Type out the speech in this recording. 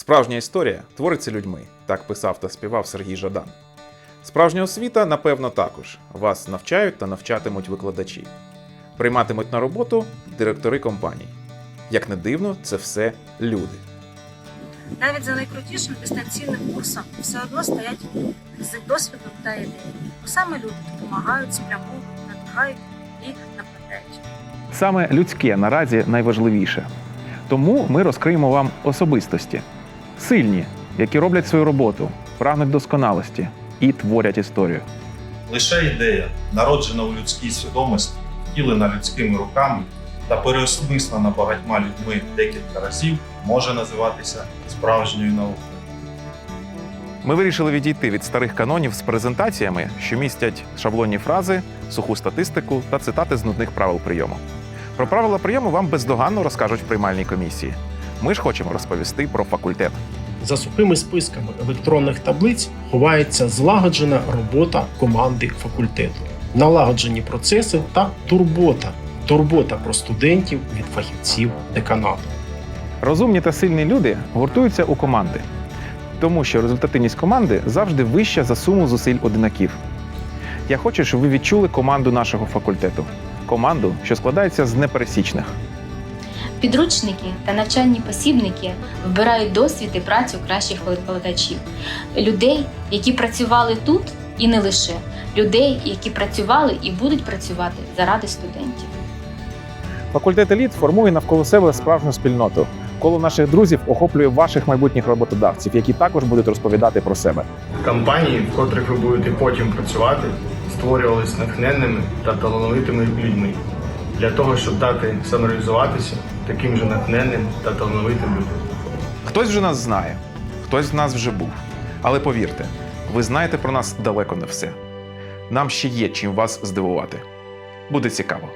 Справжня історія твориться людьми, так писав та співав Сергій Жадан. Справжня освіта, напевно, також. Вас навчають та навчатимуть викладачі. Прийматимуть на роботу директори компаній. Як не дивно, це все люди. Навіть за найкрутішим дистанційним курсом все одно стоять з досвідом та ідеєю. Бо саме люди допомагають, спрямовують, надихають і направляють. Саме людське наразі найважливіше. Тому ми розкриємо вам особистості, сильні, які роблять свою роботу, прагнуть досконалості і творять історію. Лише ідея, народжена у людській свідомості, втілена людськими руками та переосмислена багатьма людьми декілька разів, може називатися справжньою наукою. Ми вирішили відійти від старих канонів з презентаціями, що містять шаблонні фрази, суху статистику та цитати з нудних правил прийому. Про правила прийому вам бездоганно розкажуть в приймальній комісії. Ми ж хочемо розповісти про факультет. За сухими списками електронних таблиць ховається злагоджена робота команди факультету, налагоджені процеси та турбота. Турбота про студентів від фахівців деканату. Розумні та сильні люди гуртуються у команди, тому що результативність команди завжди вища за суму зусиль одинаків. Я хочу, щоб ви відчули команду нашого факультету. Команду, що складається з непересічних. Підручники та навчальні посібники вбирають досвід і працю кращих викладачів, людей, які працювали тут і не лише людей, які працювали і будуть працювати заради студентів. Факультет еліт формує навколо себе справжню спільноту. Коло наших друзів охоплює ваших майбутніх роботодавців, які також будуть розповідати про себе. Компанії, в котрих ви будете потім працювати, створювались натхненними та талановитими людьми для того, щоб дати самореалізуватися таким же натхненним та талановитим людям. Хтось вже нас знає, хтось з нас вже був. Але повірте, ви знаєте про нас далеко не все. Нам ще є чим вас здивувати. Буде цікаво.